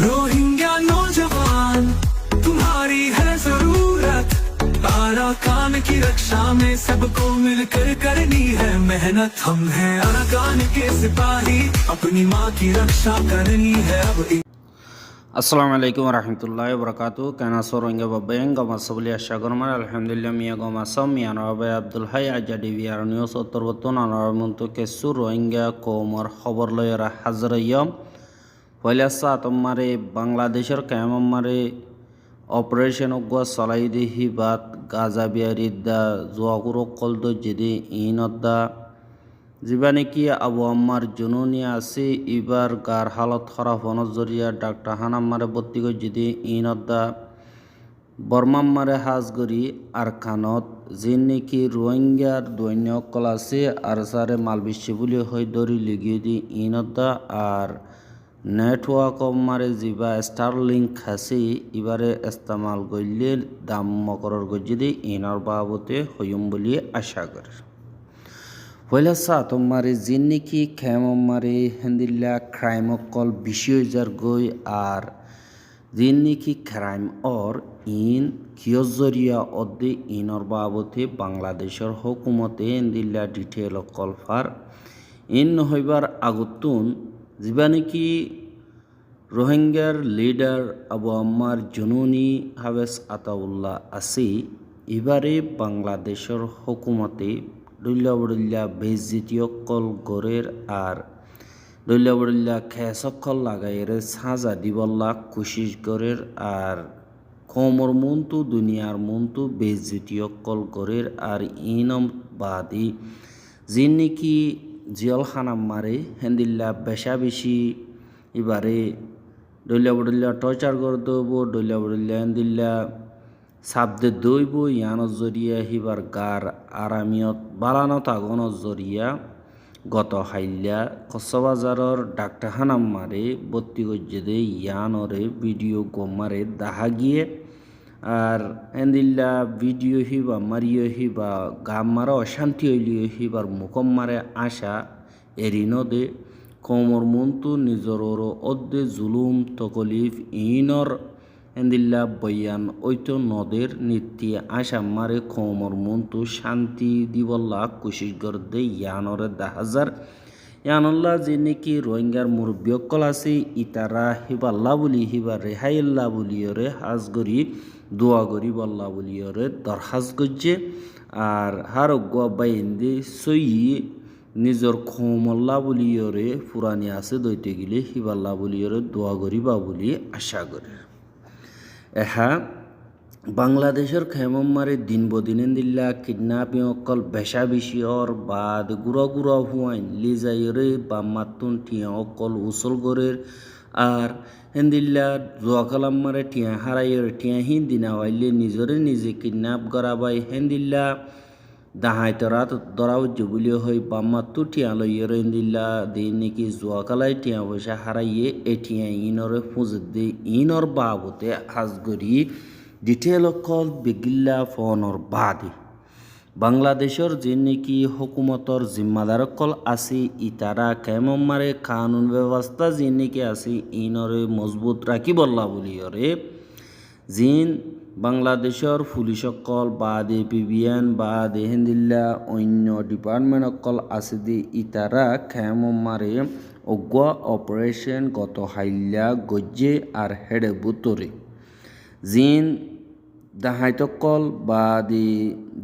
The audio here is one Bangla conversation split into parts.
روہنگیا نوجوان، تمہاری ہے ضرورت۔ بارہ کام کی رکشا میں سب کو مل کر کرنی ہے محنت۔ ہم ہیں ارکان کے سپاہی، اپنی ماں کی رکشا کرنی ہے اب السلام علیکم ورحمۃ اللہ وبرکاتہ۔ کہنا سورنگ ببین گما سبلی شاگرمن الحمدللہ، میاں گما سم میاں نواب عبدالحی اجا ڈی وی آر نیوز اتر وطن کے سور روہنگیا قومر خبر لے حضر یم হাজরইয়ম পয়লাসা তোমারে বাংলাদেশের কেমারে অপারেশন অজ্ঞ চলাই দি হিবাত গাজা বিয়ারিদ্দা জোয়াকুর কলদ যেদি ইনদ্দা যিবা নেকি আবু আম্মার জননী আছে ইবার গার হালত খারাপ হনৰ জৰিয়া ডাক্তৰ হানাম্মাৰে ভৰ্তি কৰি যদি ইনদ্দা বৰ্মাম্মাৰে সাজ কৰি আৰখানত যি নেকি ৰোহিংগাৰ দৈন্যসকল আছে আৰু চাৰে মাল বিশ্ব বুলি হৈ ধৰি লিগি দি ইনদ্দা আর নেটওয়ার্ক মারে যিবা স্টারলিংক আছে ইবারে ইস্তেমাল করলে দাম মকরর গজ্জিদি ইনর বাবতে হইম বুলি আশা করে। পয়লা সা তোমারে জিন্নিকি খেমারে হেন্দিল্লা ক্রাইম অকল বিষয় যার গই আর জিন্নিকি ক্রাইম অর ইন কিয়জরিয়া অদ্দে ইনর বাবতে বাংলাদেশের হকুমতে হেন্দিল্লা ডিটেল অকল ফার ইন হইবার আগতুন যিবা নেকি রোহিঙ্গার লিডার আবু আম্মার জুনুনি হাবেস আতাউল্লাহ আছে এবারে বাংলাদেশের হকুমতে ডুল্লা বডুল্লা বেজিটিয়কল গড়ের আর ডুল্লা বডুল্লা খেসকল লাগাইরে সাজা দিবল্লা কুশিস গড়ের আর কমর মন্তু, দুনিয়ার মন্তু বেজিটিয়কল গড়ের আর ইনম বাদি। যিন নাকি জিয়ল খানাম মারে হেন্দিল্লা বেশা বেশি এবারে ডইলা বডইলা টর্চার করে দেব ডইলা বডইলা হেন্দিল্লা সাবদে দইব ইয়ানত জরিয়া হিবার গার আরামিয়ত বালানত আগনত জরিয়া গত হাইল্যা কসবাজারর ডাক্তার হানাম মারে বত্তি গজ্জেদে ইয়ানরে ভিডিও গোমারে দাহা গিয়ে আর এন্দিল্লা ভিডিও হিবা, মারিও হিবা গাম মারা অশান্তি হইলিও হিবার মুখম মারে আশা এরিনদে কমর মন্তু নিজর অদ্দে জুলুম তকলিফ ইনর। এন্দিল্লা বয়ান ঐত নদের নীতি আশা মারে কমর মন্তু শান্তি দিবল্লা কুশিস দে ইয়ানরে দাহাজার। ইয়ানল্লা যে নাকি রোহিঙ্গার মুরব্বীসকল আছে, ইতারা হিবাল্লা বুলি হিবা রেহাইল্লা বুলিয়রে হাজ গরি দোয়া গরি বল্লা বুলিয়রে দরহাজ গজ্জে আর হার বাইন্দি সই নিজর খমল্লা বুলিয়রে পুরানি আছে দৈতে গিলে হিবাল্লা বুলিয়রে দোয়া গরিবা বুলি আশা করে। এহা বাংলাদেশের খেমমারে দিন বদিনেন দিল্লা কিডন্যাপিং অকল বেশা বিষয়র বাদ গুড়া গুড়া হুয়াইন, লিজাইরে বা মাতুন টিয়া অকল উসল গরের আর হেন্দিল্লা জোয়া কালাম্মারে টিয়া হারাইয়ের টিয়া হিন দিনা হইলে নিজরে নিজে কিডন্যাপ করা বাই হেন্দিল্লা। দাহাই তরাত দরাও জুবুলি হই বাম্মাত্তু টিয়া লইয়ের হেন্দিল্লা। দিন নাকি জোয়া কালাই টিয়া পয়সা হারাইয়ে এ টিয়া ইনরে ফুজত দে ইনর বাবতে হাজগরি। ডিটেল অকল বেগিল্লা ফোনর বাদে। বাংলাদেশের যে নাকি হকুমতর জিম্মাদার অকল আছে, ইতারা কেমন মারে কানুন ব্যবস্থা যে নাকি আছে, ইনরে মজবুত রাখি বললা বলিয়রে। জিন বাংলাদেশের পুলিশ অকল বা দে পিবিএন বা দে হেন্দিল্লা, অন্য ডিপার্টমেন্ট অকল আছে দে, ইতারা কেমন মারে অজ্ঞ অপারেশন গত হাইল্যা গজ্জে আর হেডে বুতরে। জিন দাহাইতকল বা দি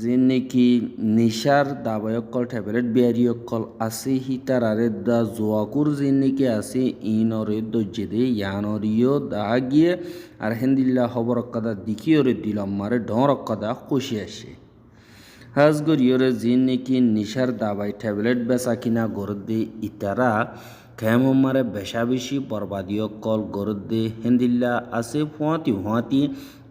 জিন নেকি নিশার দাবায়কল ট্যাবলেট বিয়ারিয়কল আছে হিতারারে দা জোয়াকুর জিন নেকি আছে ইনরে দজ্জে দে ইয়ানরিও দা গিয়ে আর হেন্দিল্লা খবর কাদা দিকিওরে দিলাম মারে ডর কাদা খুশি আসে। হাজগরিয়রে জিন নেকি নিশার দাবাই ট্যাবলেট বেচা কিনা গরদে ইতারা খেমমারে বেশা বেশি বরবাদীয় কল গরদে হেন্দিল্লা আছে ফুয়াতি ফুয়াতি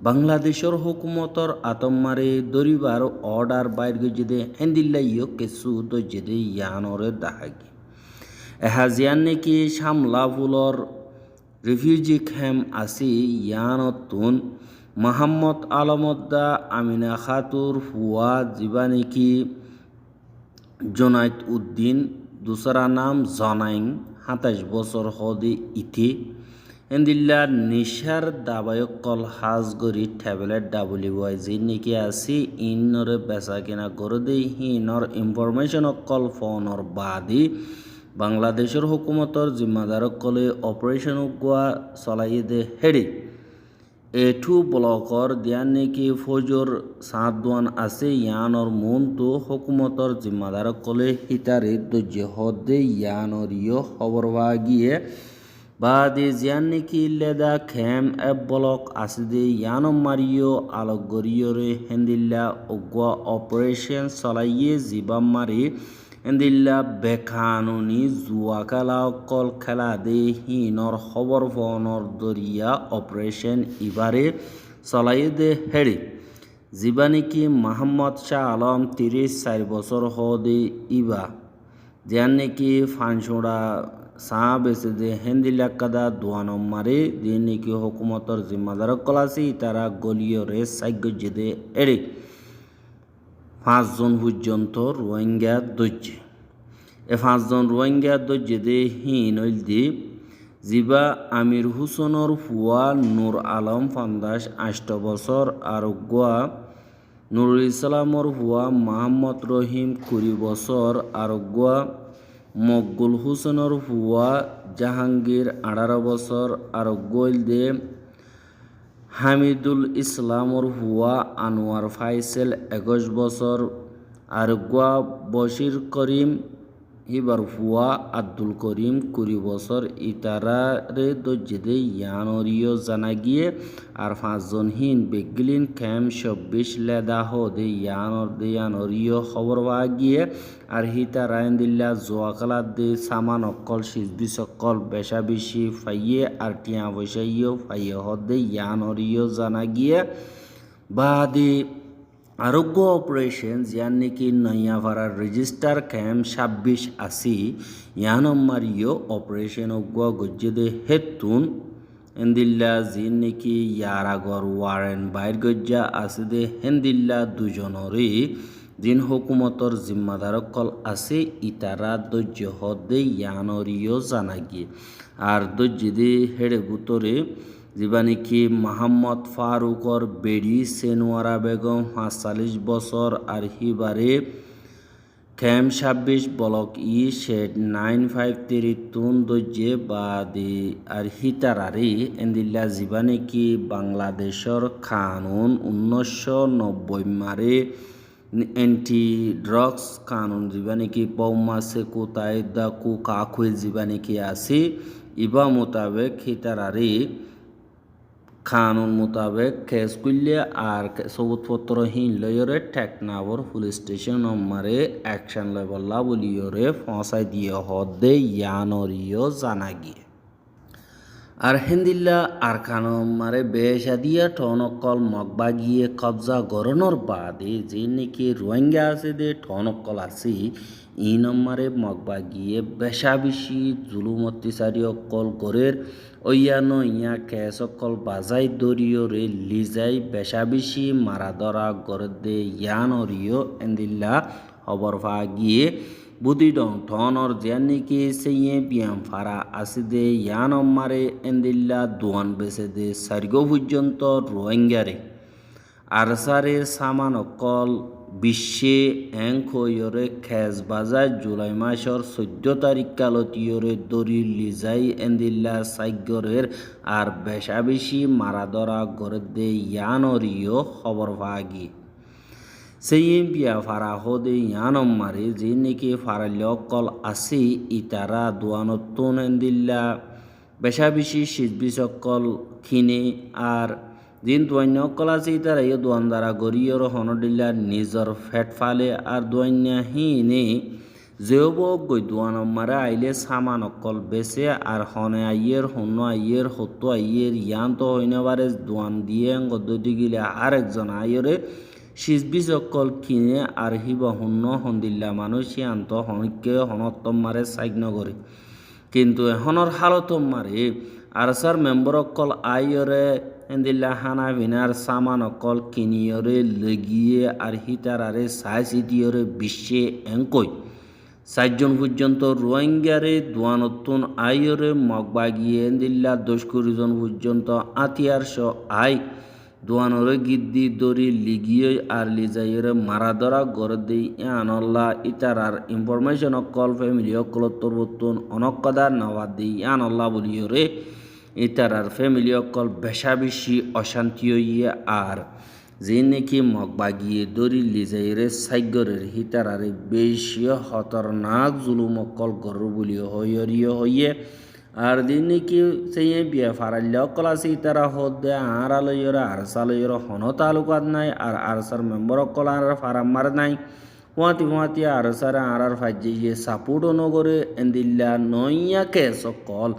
বাংলাদেশের হুকুমতর আতম্মারে দরিবার অর্ডার বাইর গজেদে হেন্দিল্লা ইয় কেসু দজেদে ইয়ানরে দাহাগি। এহাজিয়ান নেকি সামলাফুলর রিফিউজি ক্যাম্প আছে ইয়ানতুন মাহমদ আলমদ্দা আমিনা খাতুর ফুয়া জিবা নেকি জোনাইত উদ্দিন দুসরা নাম জনাইং সাতাইশ বছর হদে ইথে এন্দিল্লা নিশার দাবায়ক কল হাজগরি ট্যাবলেট ডাবলি ওয়াই যি নেকি আছি ইনরে বেচা কিনা করে দেই, হিনর ইনফরমেশন কল ফোনর বাদি। বাংলাদেশের হুকুমতর জিম্মাদারক কলে অপারেশন গোয়া চলাই দে হেডি। এঠু ব্লকর দিয়ান নেকি ফৌজর সাঁতদোয়ান আছে ইয়ানর মন তো হুকুমতর জিম্মাদারক কলে হিতারে দর্য হদে ইয়ানর ইয় খবর গিয়ে বাদে নেকি লেদা খেম এ ব্লক আসিদে ইয়ানম মারিও আলোকগরিয়রে হেন্দিল্লা অগুয়া অপারেশন চলাইয়ে জিবাম মারি। হেন্দিল্লা বেখানুনি জুয়া খেলা খেলা দে হিনর খবর ফোনর দরিয়া অপারেশন ইবারে চলাই দে হেড়ি। জিবা নেকি মাহমদ শাহ আলম তিরিশ চার বছর হদে ইবা। জিয়ান নেকি ফানসুড়া চাহ বেছে দে হেন্দিলা কাদা দোয়ানম মারে দিয়ে নেকি হুকুমতর জিম্মাদার কলাসি, তারা গলিয়রে সাগ্য দে এড়ে পাঁচজন পর্যন্ত রোহিঙ্গা দৈর্য এ পাঁচজন রোহিঙ্গা দৈর্য দে হিন হইল দি জিবা আমির হুসনর ফুয়া নূর আলম ফান্দাস আষ্ট বছর আর গোয়া নুরুল ইসলামর ফুয়া মাহমদ রহিম কুড়ি বছর আর গোয়া মকবুল হুসেনের ফুয়া জাহাঙ্গীর আঠারো বছর আর গোল দে হামিদুল ইসলামর ফুয়া আনোয়ার ফাইসেল একুশ বছর আর গোয়া বশির করিম হিবার ফুয়া আব্দুল করিম কুড়ি বছর ইতারারে দজ্জেদে ইয়ানরিও জানা গিয়ে আর পাঁচজন হিন বেগলিন ক্যাম চব্বিশ লেদা হদে ইয়ানর দে ইয়ানরিও খবর পাওয়া গিয়ে আর হিতা রায়ন্দিল্লা জোয়াকালা দে সামান অকল সিজবি সকল বেশা বেশি ফাইয়ে আর টিয়া পয়সাইও ফাইয়ে হদে ইয়ানরিও জানা গিয়ে বাদে আরোগ্য অপারেশন যার নাকি নয়াভাড়ার রেজিস্টার ক্যাম্প ছাব্বিশ আশি, ইয়ানম্মারিও অপারেশন অজ্ঞ গজ্জেদে হেতুন হেন্দিল্লা জিন নাকি ইয়ারাগর ওয়ারেন বাইর গজ্জা আসিদে হেন্দিল্লা দুজনরে। জিন হুকুমতর জিম্মাদারক কল আছে ইতারা দৈর্য হদে ইয়ানরিও জানাগিয়ে আর দৈর্যদে হেড়ে বুতরে জীবানিকি মাহমদ ফারুকর বেড়ি সেনোয়ারা বেগম পাঁচচল্লিশ বছর আর হিবারে খেম ছাব্বিশ block E shed nine five three তুন দজ্জে বাদে আর হিতারারি এন্দিল্লা জীবানিকি বাংলাদেশর কানুন উনিশশো নব্বই মারে এন্টি ড্রাগস কানুন জীবানিকি পৌমা সেকু তাইদা কু কাকুই জীবানিকি আছে, ইবা মোতাবেক হিতারারি কানুন মোতাবেক কেস করলে আর সবুজপত্র হিন লয়রে টেকনাবর পুলিশ স্টেশন নম্বরে অ্যাকশন লেবল্লা বলিয়রে ফসাই দিয়ে হদে ইয়ানরিও জানা গিয়ে। আর হেন্দিল্লা আর কানমারে বেশা দিয়া টনকল মগবা গিয়ে কবজা গরণর বাদে, যে নাকি রোহিঙ্গা আছে দে টনকল আছে ই নম্বরে মগবা গিয়ে বেশা বেশি জুলুম অত্যাচারী অকল গরের। অয়ানো ইয়া কেস অকল বাজাই দরিও রে লিজাই বেশা বেশি, মারা ধরা গরে দে ইয়ানরিও এন্দিল্লা খবর পা গিয়ে বুদিডং ঠনর জিয়ানিকি সেইয়ে বিয়াম ফারা আসিদে ইয়ানম মারে এন্দিল্লা দোয়ান বেসে দে সার্গ পর্যন্ত রোহিঙ্গারে আরসারের সামান অকল বিশ্বে এংক ইয়রে খেজ বাজার জুলাই মাসর চৈধ্য তারিখ কালত ইয়রে দরি লিজাই এন্দিল্লা সাইগরের আর বেশা বেশি মারা ধরা গড়ে দে ইয়ানরিও খবর ভাগি সেই বিয়া ফারা হদে ইয়ানম মারে যে নাকি ফারাল্য অকল আছে ইতারা দোয়ানত্তন এন্দিল্লা বেশা বেশি শীত সকল খিনে আর দিন দোয়ান্য অকল আছে ইতারা ইয়ে দোয়ান দ্বারা গরিয়র হনডিল্লা নিজর ফেট ফালে আর দোয়ান্য হিনে যেব গই দোয়ানম মারে আইলে সামান অকল বেছে আর হনে আইয়ের হন্য আইয়ের হতো আইয়ের ইয়ান তো হইনাবারে দোয়ান দিয়ে গদ্দি গিলে আর একজন আইয়রে সিজবি অকল কিনে আর হিব হুন্ন হন্দিল্লা মানুষ আন্ত হনকে হনত্তম মারে সাইগ্ন করে কিন্তু এখনৰ হালতম মাৰি আৰচাৰ মেম্বৰ অকল আইয়ৰে এন্দিল্লা হানা ভিনাৰ চামান অকল কিনিয়ৰে লগিয়ে আর হিতারারে চাই চিটিয়রে বিশ্বে এংকৈ। চারজন পর্যন্ত রোহিঙ্গারে দুয়ানতুন আইয়রে মগবাগিয়ে দিল্লা দশ কুড়িজন পর্যন্ত আতিয়ার স আই দুয়ানরে গিদ্দি দরি লিগিয়ে আর লিজাইরে মারা ধরা গড় দেই আনল্লা। ইতারার ইনফরমেশন অকল ফ্যামিলি অকল তরবতুন অনকদা নাওয়া দেই আনল্লা বলিয়রে ইতারার ফ্যামিলি অকল বেশা বেশি অশান্তি হইয়ে আর যে নাকি মগ বাগিয়ে দরি লিজাইরে সাইগরের হিতারারে বেশি খতরনাক জুলুম অকল গরু বলি হইয়রিয়ে হইয়ে আর অকল আছে ইতারা হদে আর আলয়র আর সালয়র হন তালুকাত নাই আর আরসার মেম্বর অকল আর ফারাম্মার নাই হুয়াতি হুয়াতি আরসার আর আর ফাইজে সাপোর্ট নগরে এন্দিল্লা নইয়া কেস অকল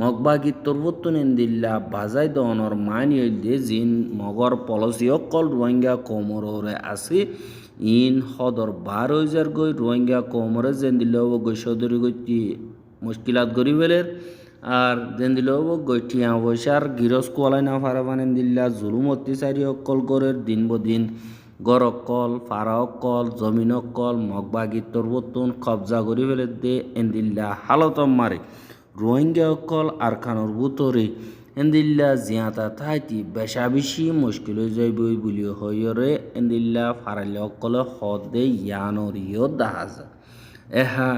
মগবাগি তরবত্তন এন্দিল্লা বাজাই দনর মানি দে জিন মগর পলসি অকল রোহিঙ্গা কোমরে আছে ইন সদর বার হাজার গই রোহিঙ্গা কোমরে যেন দিল গই সদরি গই মুশকিলাত গরি ফেলের আর যেন দিল গই টিয়া পয়সার গিরস কোয়ালাই না ফারা বানেন দিল্লা, জুলুম অত্যাচারী অকল গরের দিন বদিন গড় অকল ফারা অকল, জমিন অকল, মগবাগি তরবত্তন কবজা করি ফেলে দে এন্দিল্লা হালতম মারে রোহিঙ্গা অকল আর খানোর বুতরে এন্দিল্লা জিয়াতা থাইতি বেশা বেশি মুশকিল হয়ে যাইব বলি হইরে এন্দিল্লা ফারাইলে অকলে হদে ইয়ানরিও দাহাজা। এহা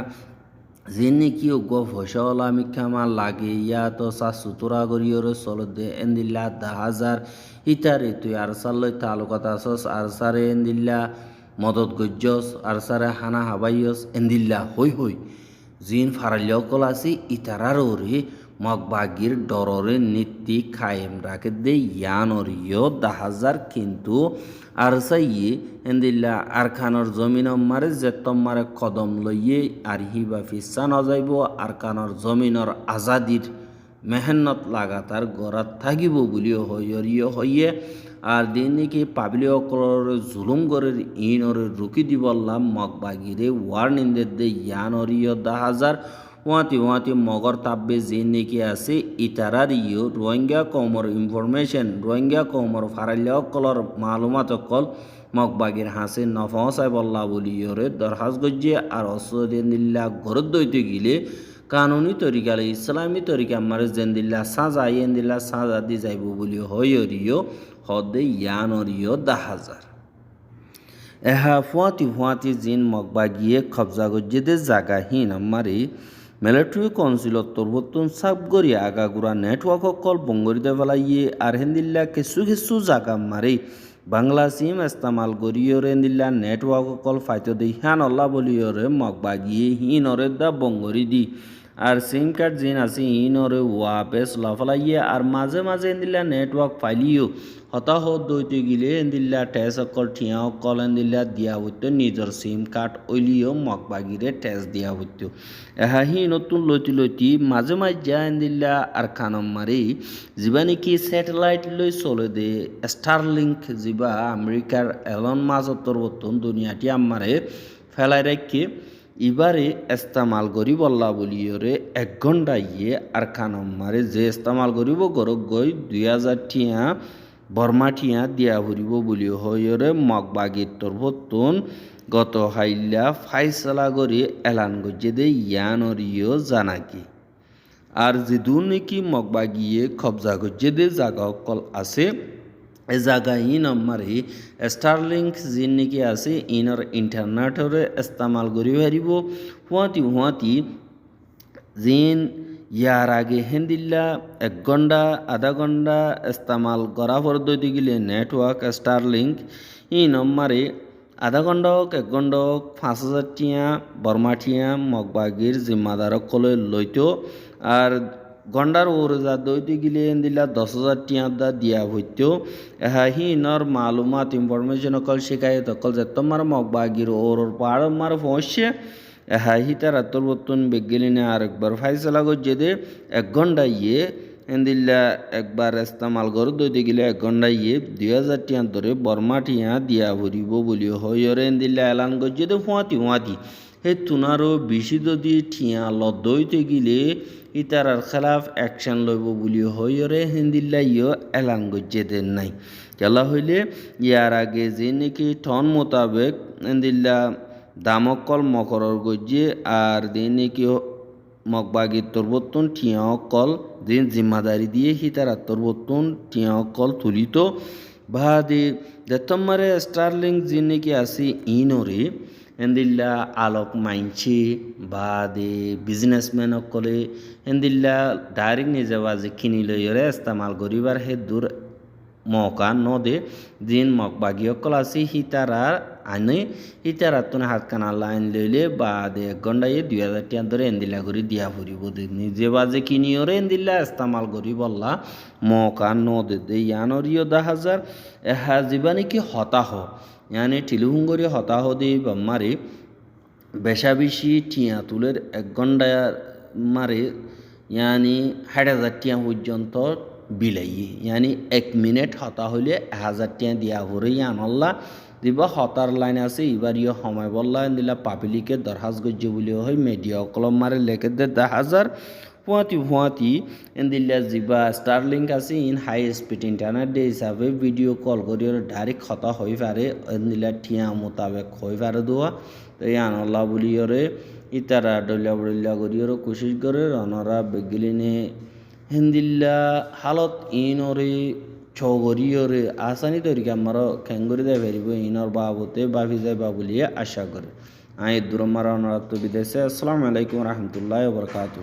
গো ফসল আমি খামা লাগে, ইয়া তো সা সুতরা করিয়রে চল দে এন্দিল্লা দাহাজার ইতারে তুই আর সাল্লই তালুকাত আসস আর সারে এন্দিল্লা মদত গজ্জস আর সারে হানা হাবাইয়স এন্দিল্লা হই হই। জিন ফারালিয়কল আছে ইতারার ওরে মগবাগির ডররে নীতি খায়েম রাখে দে ইয়ানর ইয় দাহাজার কিন্তু আর সাইয়ে এন্দিল্লা আর খানর জমিন মারে যেতম মারে কদম লইয়ে আর হিবা ফিসা নজাইব আর খানর জমিনর আজাদির মেহনত লাগাতার গড়াত থাকিব বুলিও হইয়রিয় হইয়ে, আর দিন নাকি পাবলি অকলর জুলুম গরের ইনরে রুকি দিবল্লাম মগবাগিরে ওয়ার্নিন্দের দে ইয়ানরিয় দাহাজার ওয়াতি ওয়াতি মগর তাব্বে যে নাকি আছে, ইতারার ইয় রোহিঙ্গা কমর ইনফরমেশন রোহিঙ্গা কমর ফারাইলে অকলর মালুমাত অকল মগবাগির হাসে নফসাই বল্লা বলিয়রে দরহাজ গজ্জে আর অসদিল্লা ঘরত দইতে গিলে কানুনি তরিকালে ইসলামী তরিকা মারে জেন্দিল্লা সাজা ইয়েন্দিল্লা সাজা দি যাইব বলি হইয়রিও হদে ইয়ানরিও দাহাজার। এহা ফুয়াতি ফুয়াতি জিন মগবা গিয়ে খবজা গজ্জেদে জাগা হিন আমারে মিলিটারি কাউন্সিলত তরবতুন সাবগরি আগাগুড়া নেটওয়ার্ক অকল বঙ্গরিতে ফেলাইয়ে আর হেন্দিল্লা কিছু কিছু জাগা মারি। বাংলা সিম ইস্তেমাল গরিয়রে দিল্লা নেটওয়ার্ক অকল ফাইতো দি হান অল্লা বলিয়রে মগবা বাগিয়ে হিনরে দা বঙ্গরি দি। আর সিম কার্ড জিন আছে ইনরে ওয়াপে চলাফলাইয়ে আর মাঝে মাঝে এন্দিল্লা নেটওয়ার্ক পাইলিও হতাহ দইতে গিলে এন্দিল্লা টেস অকল ঠিয়া অকল এন্দিল্লা দিয়া হইতো নিজের সিম কার্ড ওইলিও মগবাগিরে টেস দিয়া হইতো এহা হি নতুন লইতি লইতি মাঝে মাঝে যা এন্দিল্লা আর খানম মারি যিবা নেকি স্যাটেলাইট লৈ চলে দে স্টারলিংক যিবা আমেরিকার এলন মাজতর বর্তন দুনিয়াটি আমারে ফেলাই রাখি ইবারে ইস্তেমাল করি বল্লা বলিয়রে এক ঘণ্টা ইয়ে আর খানম মারে। যে ইস্তেমাল করিব গরক গই দুই হাজার টিয়া বর্মা টিয়া দিয়া ফুরিব বলি হইরে মগবাগির তরফতুন গত হাইল্লা ফাইসলা করি এলান গজ্জে দে ইয়ানরিও জানাকি। আর যেদু নাকি মগবাগিয়ে খবজা গজ্জে দে জাগা অকল আছে এ জায়গা ইন আমারে স্টারলিংক যিন নাকি আছে, ইনর ইন্টারনেটরে ইস্তেমাল করি পারিব হুয়াতি হুয়াতি জিন ইয়ার আগে হেন্দিল্লা, এক ঘণ্টা আধা ঘণ্টা ইস্তেমাল করা পদ্ধতি গিলে নেটওয়ার্ক স্টারলিংক, ইন আমারে আধা ঘণ্টা হোক এক ঘণ্টা হোক পাঁচ হাজার টিয়া, বর্মা টিয়া, মগবাগির জিম্মাদারক কলে লইতো। আর গন্ডার ওরজা দইতে গিলে দিলা দশ হাজার টিয়া দা দিয়া হইতো এহা হি নর মালুমাত ইনফরমেশন অকল শিকায়ত অকল যে তোমার মগবাগির ওর পাহাড় মার পৌঁছে এহা হি তার আত্মর বর্তন বেগেলিনে আর একবার ফাইসলা করছে দে। এক ঘণ্টা ইয়ে এন্দিল্লা একবার ইস্তেমাল করে দইতে গেলে এক ঘণ্টা ইয়ে দুই হাজার টিয়া ধরে বর্মা টিয়া দিয়া ভরিব বলি হইরে এন্দিল্লা এলান করছে দে ফুয়াতি ফুয়াতি তুনারও বেশি যদি ঠিয়া লদ্দইতে গিলে, ইতারার খেলাফ অ্যাকশন লইব বলি হইরে হিন্দিল্লা ইয় এলান গজ্জে দেন নাই। কেলা হইলে, ইয়ার আগে যে নাকি টন মোতাবেক হিন্দিল্লা দামকল মকরর গজ্জে, আর দিন কি মগবাগি টিয়া কল দিন জিম্মাদারি দিয়ে হিতারা টিয়া কল তুলিত বা দি দেতম্মারে স্টারলিং যিনি কি আসি ইনরে এন্দিল্লা আলোক মাইনছি বা দি বিজনেসম্যান অকলে এন্দিল্লা ডাইরেক্ট নিজে বাজে কিনি লইরে ইস্তেমাল করিবার হে দূর মৌকা নদে দিন মক বাগিয় কলাসি হিতারা আনে হিতারা তুন হাত কানা লাইন লইলে বা দে এক ঘন্টায় দুই হাজার টিয়া ধরে এন্দিলা করে দিয়া ফুরিব নিজে বাজে কিনিওরে এন্দিল্লা ইস্তেমাল করি বললা মৌকা নদে দে ইয়ানরিও দা হাজার। এহা জীবানি কি হতাহ। ইয়ানি ঠিলুহুঙ্গরি হতাহ দি মারি বেশা বেশি টিয়া তুলের এক ঘন্টায় মারে ইয়ানি ষাট হাজার টিয়া পর্যন্ত বিলাইয়ে ইয়ানি এক মিনিট হতা হইলে হাজার টিয়া দিয়া ভরে আল্লাহ দিব হতার লাইন আছে, এবার ইয়ে সময় বললা দিলা পাবলিকে দরহাজ গজ্জে বলি হয়, মিডিয়া কলম মারে লেখে দে দা হাজার। ফুয়াতি ফুয়াতি এন্দিল্লা জিবা স্টারলিংক আছে ইন হাই স্পিড ইন্টারনেট ডে হিসাবে ভিডিও কল করি ডাইরেক্ট খতা হয়ে পারে এন্দিল্লা ঠিয়া মোতাবেক হয়ে পারে দোয়া তো ইয়ান আল্লাহ বলি ওরে ইতারা ডলিয়া বলিয়া করি ওরে কোশিশ করে রনরা বেগিলিনে হিন্দিল্লা হালত ইনরে ছগরিয়রে আসানি তরিকে আমার খেঙ্গুরি দেয় ফেরিব ইনর বাবতে বাফি যায় বা বলিয়ে আশা করে আই দুরমারা অনরাত্ম বিদেশে আসসালামু আলাইকুম রহমতুল্লাহ বরকাতু